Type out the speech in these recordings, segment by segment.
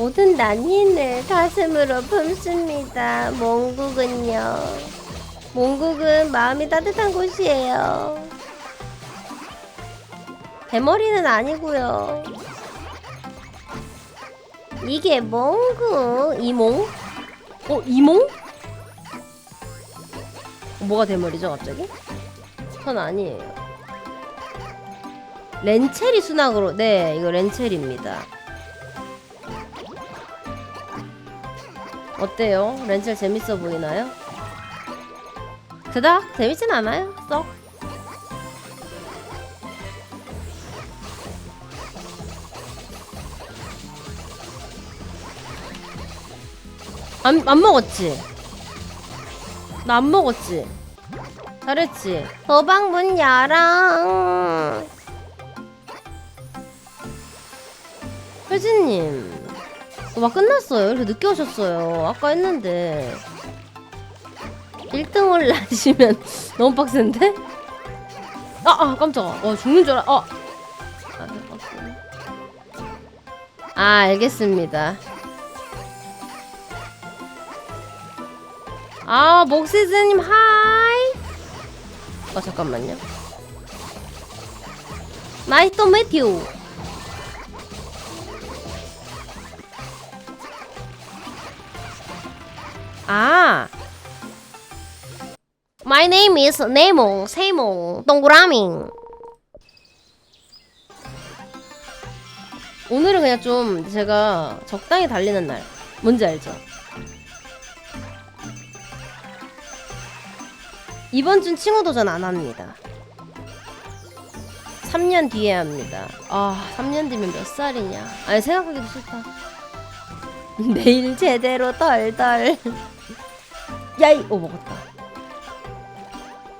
모든 난인을 가슴으로 품습니다. 몽국은요. 몽국은 마음이 따뜻한 곳이에요. 대머리는 아니고요. 이게 몽국 이몽? 어 이몽? 뭐가 대머리죠 갑자기? 전 아니에요. 렌체리 순학으로 네 이거 렌체리입니다. 어때요? 렌첼 재밌어 보이나요? 그닥 재밌진 않아요. 썩. 안, 안 먹었지? 나 안 먹었지? 잘했지? 도박 문 열어. 효진님. 도박 끝났어요. 이렇게 늦게 오셨어요. 아까 했는데. 1등 올라시면 너무 빡센데? 아, 아 깜짝아. 와, 죽는 줄 알아. 어. 아. 아, 알겠습니다. 아, 목시즈님 하이. 어, 잠깐만요. 나이스 또 매튜. 아. My name is 네몽, 세몽, 동그라미. 오늘은 그냥 좀 제가 적당히 달리는 날. 뭔지 알죠? 이번 준 칭호 도전 안 합니다. 3년 뒤에 합니다. 아, 3년 뒤면 몇 살이냐? 아니, 생각하기도 싫다. 내일 제대로 덜덜. 야이! 오, 먹었다.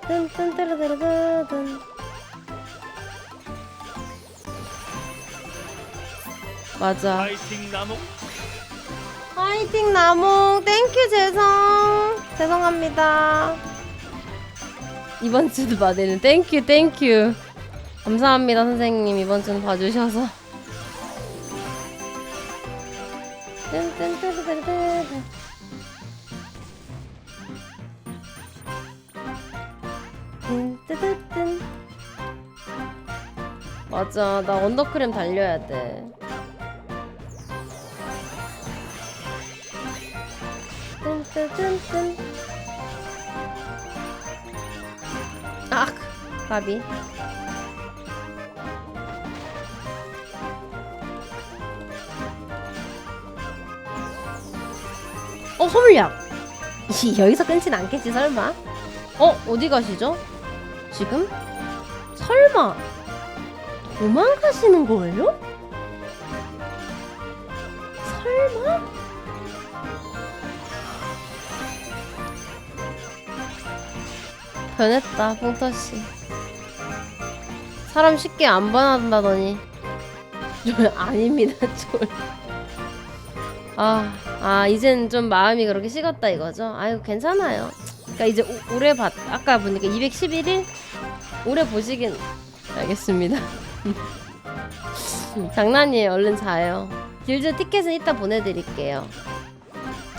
뜬뜬뜨르르르든. 맞아. 파이팅 나무 화이팅 나무 땡큐 죄송 죄송합니다 이번 주도 받으는 땡큐 땡큐 감사합니다 선생님 이번 주는 봐주셔서 뜬뜨 맞아. 나 언더크림 달려야 돼. 뜬뜨뜬뜬 아 가비. 어 소물약. 이, 여기서 끊진 않겠지 설마? 어 어디 가시죠? 지금? 설마 도망가시는 거예요 설마 변했다, 뽕터씨. 사람 쉽게 안 변한다더니. 저 아닙니다, 저. 아, 아, 이젠 좀 마음이 그렇게 식었다 이거죠? 아유, 괜찮아요. 그니까 이제 오, 올해 봤, 아까 보니까 211일? 올해 보시긴, 알겠습니다. 장난이에요, 얼른 자요. 길드 티켓은 이따 보내드릴게요.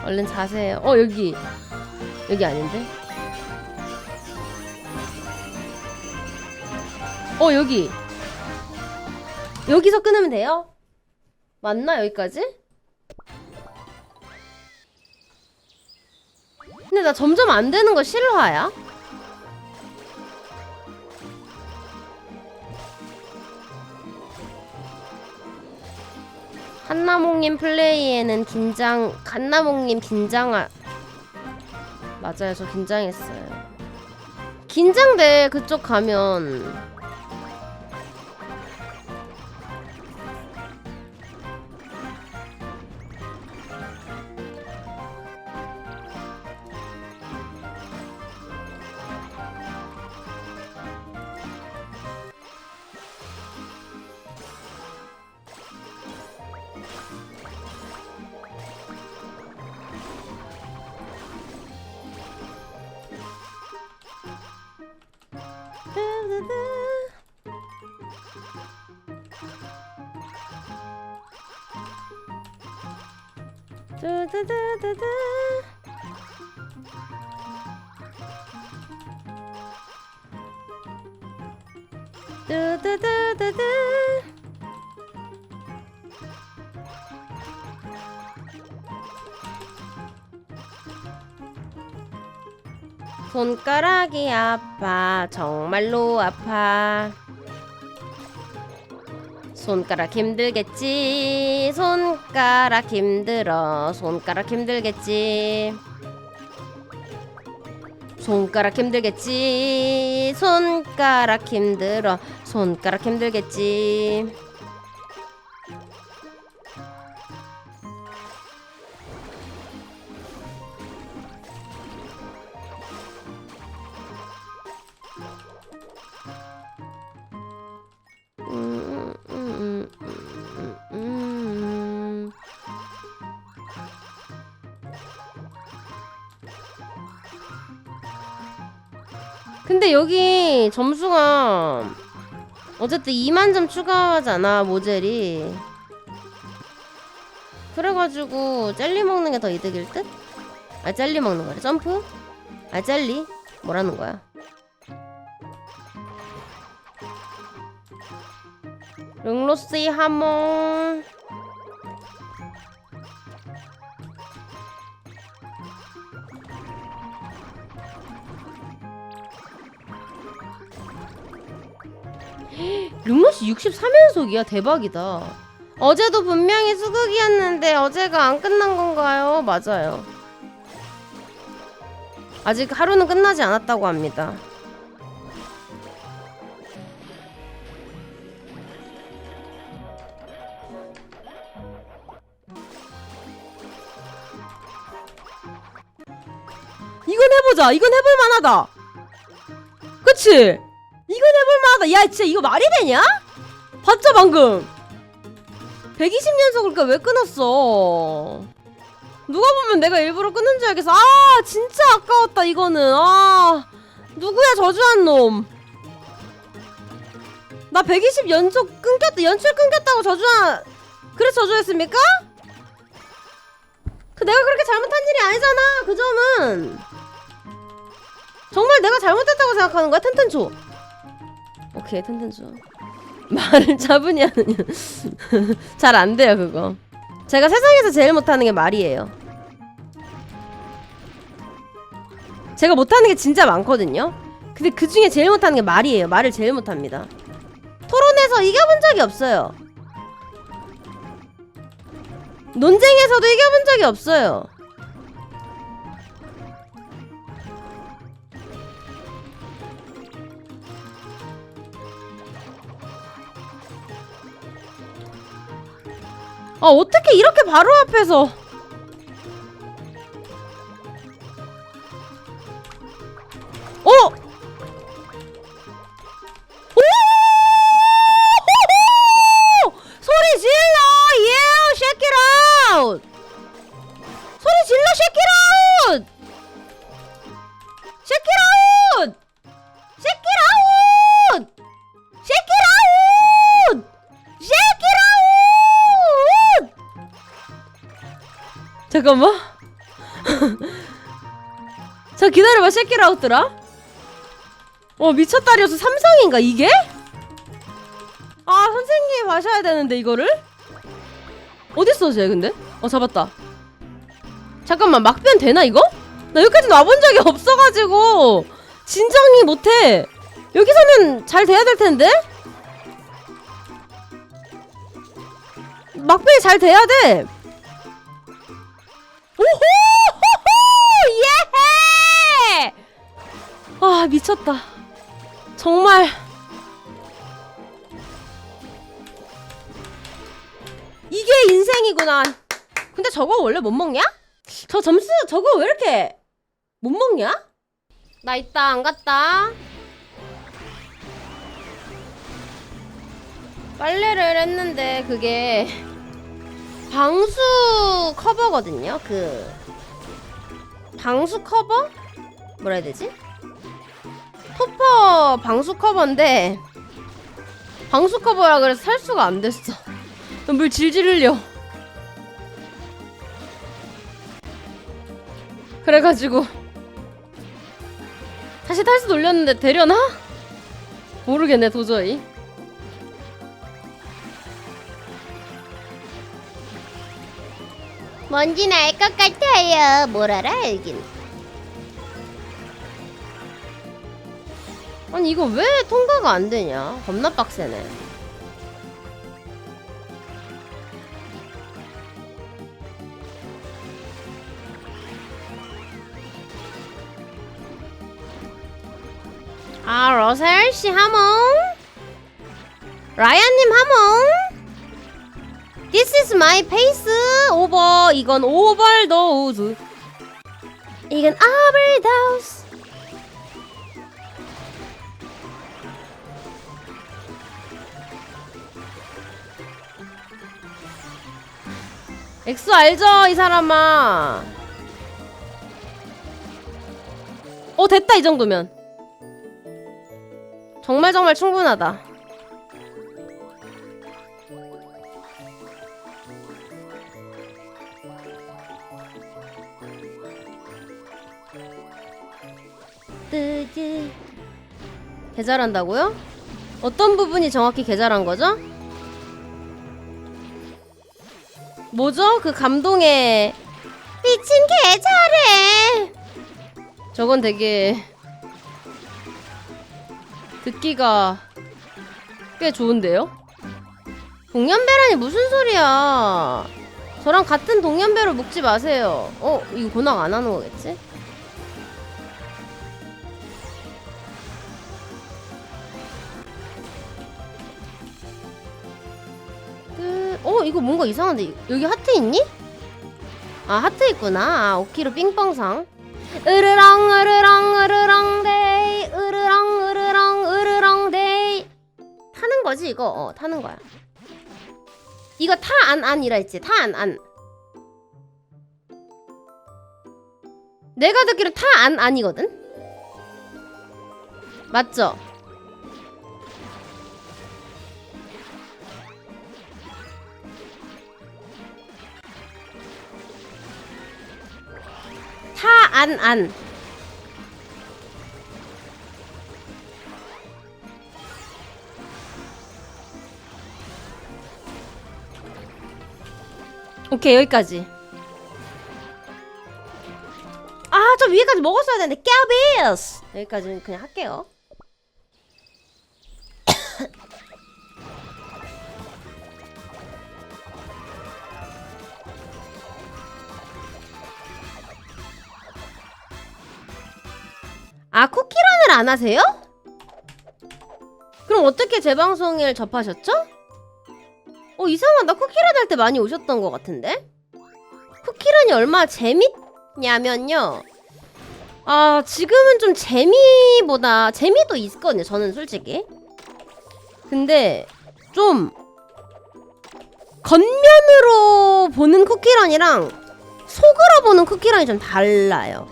얼른 자세요. 어, 여기. 여기 아닌데? 어 여기 여기서 끊으면 돼요? 맞나 여기까지? 근데 나 점점 안 되는 거 실화야? 한나몽님 플레이에는 긴장 갓나몽님 긴장할 맞아요. 저 긴장했어요. 긴장돼 그쪽 가면 두두두두두. 두두두두두. 손가락이 아파 정말로 아파 손가락 힘들겠지. 손가락 힘들어. 손가락 힘들겠지. 손가락 힘들겠지. 손가락 힘들어. 손가락 힘들겠지 근데 여기 점수가 어쨌든 2만 점 추가하잖아 모젤이 그래가지고 젤리 먹는 게 더 이득일 듯? 아 젤리 먹는 거래 점프? 아 젤리? 뭐라는 거야 릉로스의 하몽 63연속이야 대박이다 어제도 분명히 수극이었는데 어제가 안 끝난 건가요? 맞아요 아직 하루는 끝나지 않았다고 합니다 이건 해보자. 이건 해볼 만하다. 그치? 이건 해볼 만하다. 야, 진짜 이거 말이 되냐? 봤죠, 방금? 120연속 그러니까 왜 끊었어? 누가 보면 내가 일부러 끊는 줄 알겠어. 아, 진짜 아까웠다, 이거는. 아, 누구야, 저주한 놈. 나 120 연속 끊겼다, 연출 끊겼다고 저주한, 그래서 저주했습니까? 그 내가 그렇게 잘못한 일이 아니잖아, 그 점은. 정말 내가 잘못했다고 생각하는 거야 텐텐초 오케이 텐텐초 말을 차분히 하느냐. 잘 안 돼요 그거. 제가 세상에서 제일 못하는 게 말이에요. 제가 못하는 게 진짜 많거든요. 근데 그 중에 제일 못하는 게 말이에요. 말을 제일 못합니다. 토론에서 이겨본 적이 없어요. 논쟁에서도 이겨본 적이 없어요 아 어떻게 이렇게 바로 앞에서 어? 오! 잠깐만. 자 기다려봐 쉐키라 아웃더라. 어 미쳤다리여서 삼성인가 이게? 아 선생님이 마셔야 되는데 이거를? 어딨어 쟤 근데? 어 잡았다. 잠깐만 막변 되나 이거? 나 여기까지 와본 적이 없어가지고 진정이 못해. 여기서는 잘 돼야 될 텐데? 막변이 잘 돼야 돼. 미쳤다. 정말 이게 인생이구나. 근데 저거 원래 못 먹냐? 저 점수 저거 왜 이렇게 못 먹냐? 나 있다 안 갔다. 빨래를 했는데 그게 방수 커버거든요. 그 방수 커버? 뭐라 해야 되지? 토퍼 방수 커버인데 방수 커버라 그래서 살 수가 안 됐어. 물 질질 흘려. 그래가지고 다시 탈수 돌렸는데 되려나? 모르겠네 도저히 뭔진 알것 같아요. 뭘 알아 알긴. 아니 이거 왜 통과가 안 되냐? 겁나 빡세네. 아 러셀 씨 하몽 라이언님 하몽 This is my pace 오버 이건 오버도즈 이건 오버도즈 엑소 알죠 이 사람아 어 됐다 이 정도면 정말 정말 충분하다 뜨지. 개잘한다고요? 어떤 부분이 정확히 개잘한 거죠? 뭐죠? 그 감동의 미친 개 잘해. 저건 되게 듣기가 꽤 좋은데요? 동년배라니 무슨 소리야? 저랑 같은 동년배로 묶지 마세요. 어, 이거 고낙 안 하는 거겠지? 어, 이거 뭔가 이상한데 여기 하트 있니? 아, 하트 있구나. 아, 오키로 삥뻥상. 으르렁 으르렁 으르렁 데이 으르렁 으르렁 으르렁 데이 타는 거지 이거 어 타는 거야 이거 타 안 안이라 했지 타 안 안 내가 듣기로 타안 안이거든 맞죠? 타안 안. 오케이 여기까지. 아 저 위에까지 먹었어야 되는데 깨비스 여기까지는 그냥 할게요. 아 쿠키런을 안 하세요? 그럼 어떻게 제 방송을 접하셨죠? 어 이상하다. 쿠키런 할 때 많이 오셨던 것 같은데? 쿠키런이 얼마나 재밌냐면요. 아 지금은 좀 재미보다 재미도 있거든요 저는 솔직히. 근데 좀 겉면으로 보는 쿠키런이랑 속으로 보는 쿠키런이 좀 달라요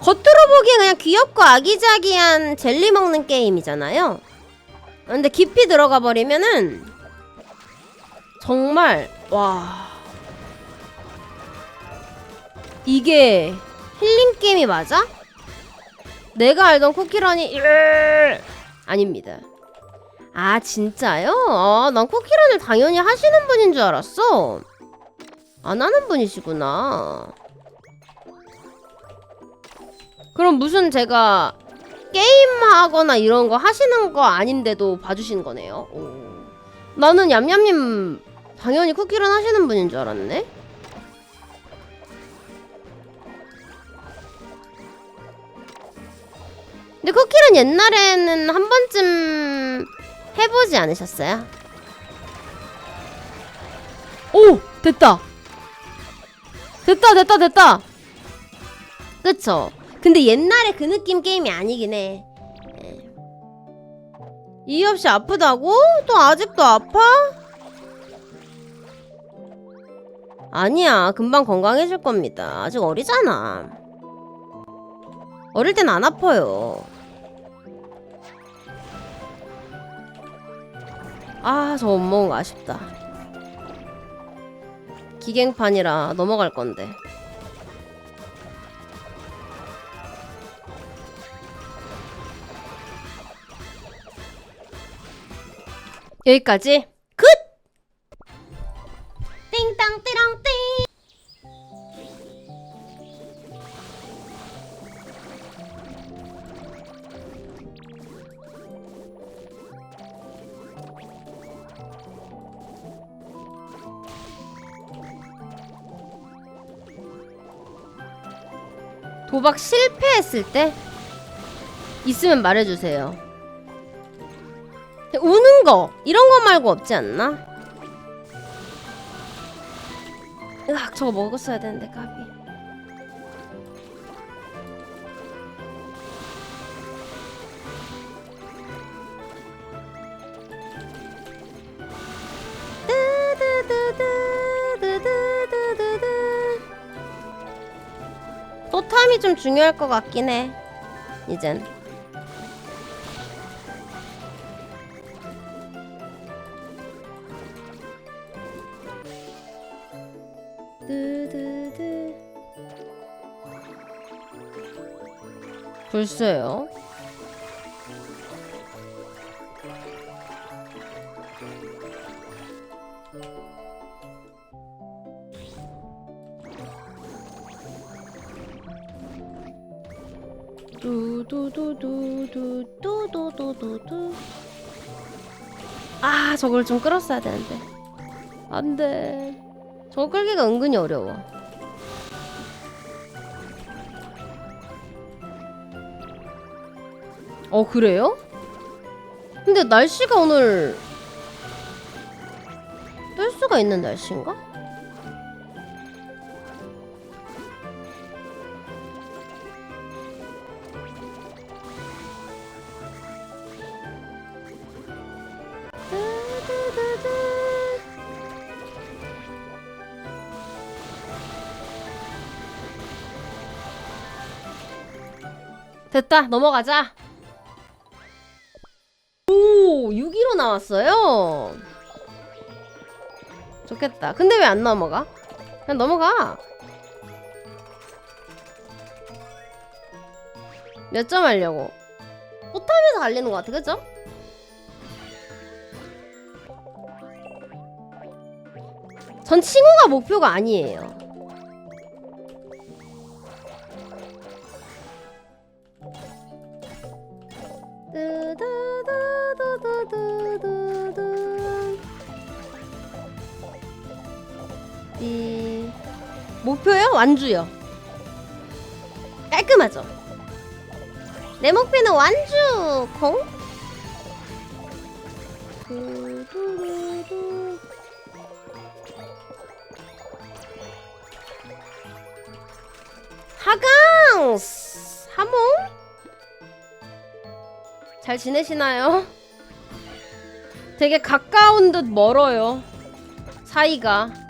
겉으로 보기엔 그냥 귀엽고 아기자기한 젤리 먹는 게임이잖아요. 근데 깊이 들어가 버리면은 정말 와 이게 힐링 게임이 맞아? 내가 알던 쿠키런이 아닙니다. 아 진짜요? 아, 난 쿠키런을 당연히 하시는 분인 줄 알았어. 안 하는 분이시구나. 그럼 무슨 제가 게임하거나 이런 거 하시는 거 아닌데도 봐주신 거네요. 오. 나는 얌얌님 당연히 쿠키런 하시는 분인 줄 알았네. 근데 쿠키런 옛날에는 한 번쯤 해보지 않으셨어요? 오! 됐다! 됐다, 됐다, 됐다! 그쵸? 근데 옛날에 그 느낌 게임이 아니긴 해. 예. 이유 없이 아프다고? 또 아직도 아파? 아니야, 금방 건강해질 겁니다. 아직 어리잖아. 어릴 땐 안 아파요. 아, 저거 아쉽다. 기갱판이라 넘어갈 건데. 여기까지 끝! 띵땅 띠랑 띵. 도박 실패했을 때 있으면 말해주세요. 우는 거 이런 거 말고 없지 않나? 으악 저거 먹었어야 되는데 까비. 또 탐이 좀 중요할 것 같긴 해. 이젠. 글쎄요. 두두두두두두두두두 아 저걸 좀 끌었어야 되는데. 안돼. 저거 끌기가 은근히 어려워 어 그래요? 근데 날씨가 오늘 뜰 수가 있는 날씨인가? 됐다 넘어가자 오 6위로 나왔어요? 좋겠다. 근데 왜 안 넘어가? 그냥 넘어가. 몇 점 하려고? 못하면서 갈리는 것 같아 그죠? 전 칭호가 목표가 아니에요 이 목표요? 완주요. 깔끔하죠. 내 목표는 완주 콩. 하강 사몽 잘 지내시나요? 되게 가까운 듯 멀어요. 사이가.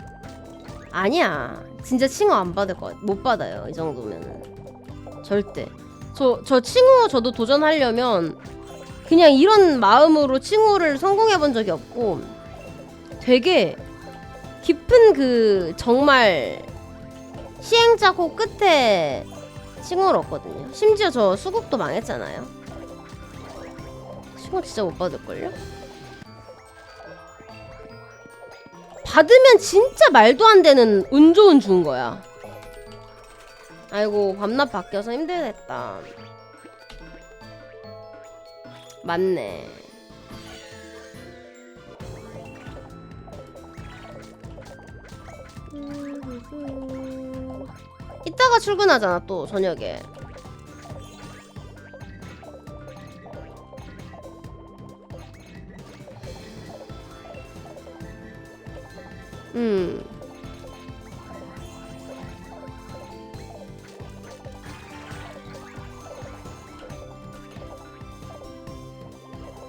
아니야. 진짜 칭호 안 받을 것 같아. 못 받아요. 이 정도면은. 절대. 저, 저 칭호 저도 도전하려면 그냥 이런 마음으로 칭호를 성공해 본 적이 없고 되게 깊은 그 정말 시행착오 끝에 칭호를 얻거든요. 심지어 저 수국도 망했잖아요. 칭호 진짜 못 받을걸요? 받으면 진짜 말도 안 되는 운 좋은 주인 거야. 아이고 밤낮 바뀌어서 힘들겠다. 맞네. 이따가 출근하잖아 또 저녁에. 음.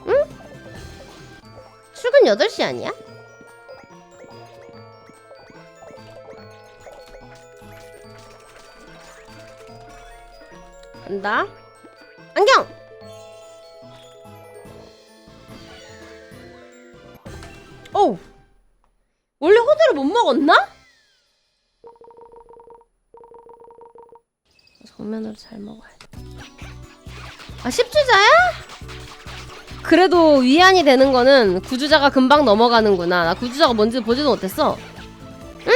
응? 출근 8시 아니야? 간다. 먹었나? 정면으로 잘 먹어야 돼. 아, 10주자야? 그래도 위안이 되는 거는 구주자가 금방 넘어가는구나. 나 구주자가 뭔지 보지도 못했어. 응.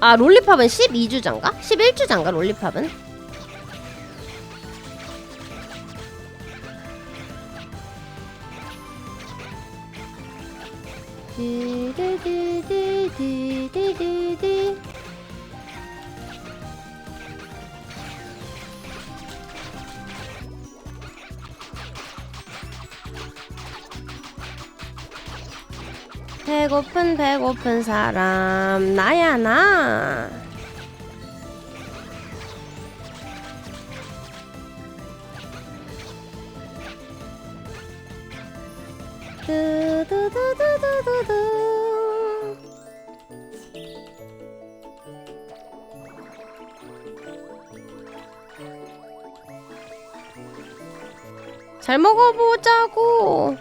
아 롤리팝은 12주장가? 11주장가 롤리팝은? 디디디디디디디디. 배고픈 배고픈 사람 나야 나. 잘 먹어보자고.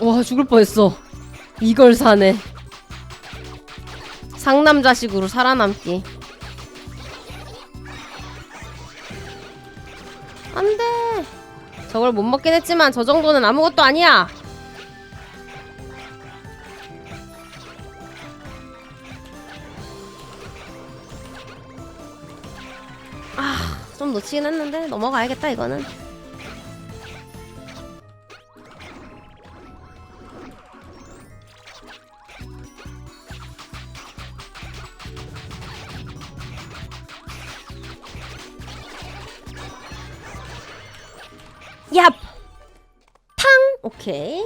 와 죽을 뻔했어 이걸 사네 상남 자식으로 살아남기. 안돼. 저걸 못 먹긴 했지만 저 정도는 아무것도 아니야. 아 좀 놓치긴 했는데 넘어가야겠다 이거는 Okay.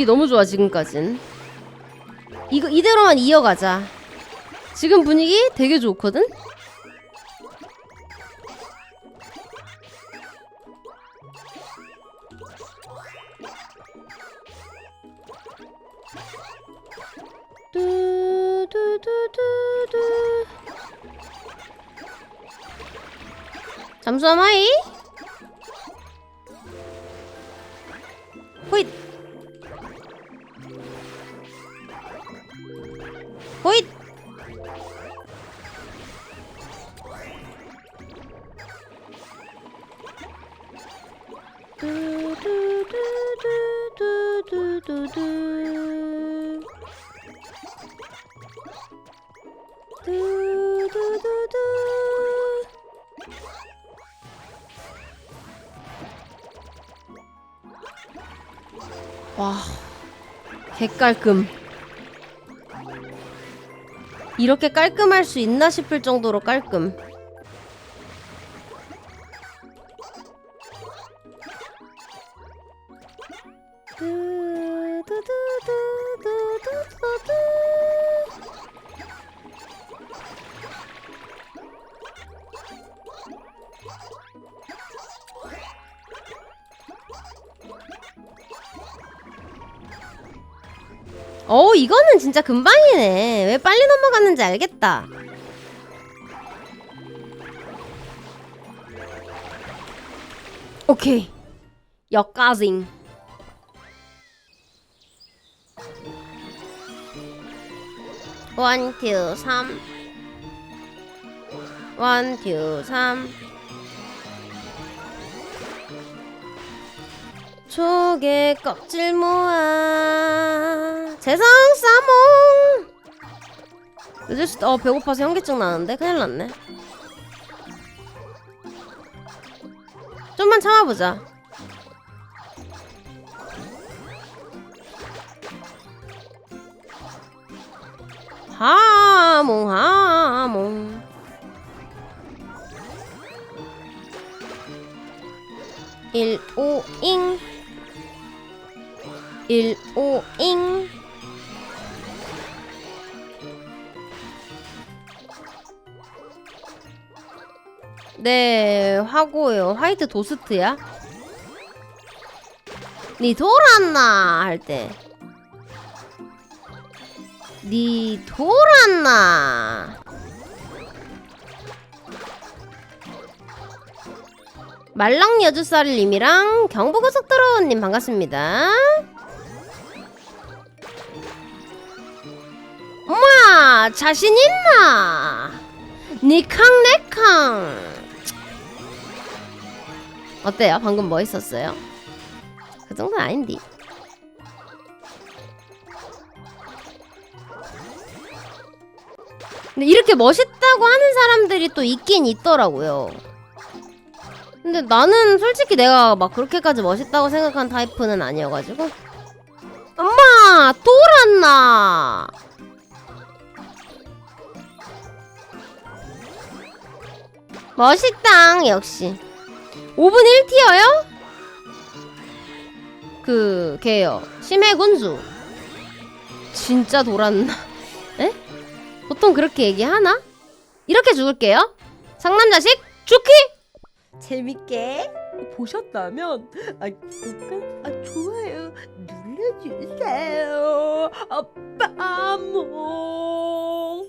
분위기 너무 좋아 지금까진. 이거 이대로만 이어가자. 지금 분위기 되게 좋거든? 뚜두두두두 잠수함 하이. 호잇 호잇 두두두두두두두두 두두두두 와, 개깔끔. 이렇게 깔끔할 수 있나 싶을 정도로 깔끔. 어 이거는 진짜 금방이네 왜 빨리 넘어갔는지 알겠다. 오케이. 역가징. 원, 투, 삼. 원, 투, 삼. 조개 껍질 모아. 재성 싸몽 늦을 수, 어 배고파서 현기증 나는데? 큰일 났네. 좀만 참아보자. 하 하몽 하몽. 일오잉. 일오잉 네 화고요. 화이트 도스트야? 니 돌았나? 할 때. 니 돌았나? 말랑 여주살님이랑 경부고속도로님 반갑습니다. 엄마 자신 있나? 니캉 내캉 어때요 방금 뭐 있었어요 그 정도는 아닌데 근데 이렇게 멋있다고 하는 사람들이 또 있긴 있더라고요. 근데 나는 솔직히 내가 막 그렇게까지 멋있다고 생각한 타입은 아니어가지고. 엄마! 돌았나! 멋있당, 역시. 5분 1티어요? 그, 걔요. 심해 군수. 진짜 돌았나? 에? 보통 그렇게 얘기하나? 이렇게 죽을게요. 상남자식 죽기. 재밌게 보셨다면 아, 구독과 아, 좋아요 눌러주세요. 아빠 모.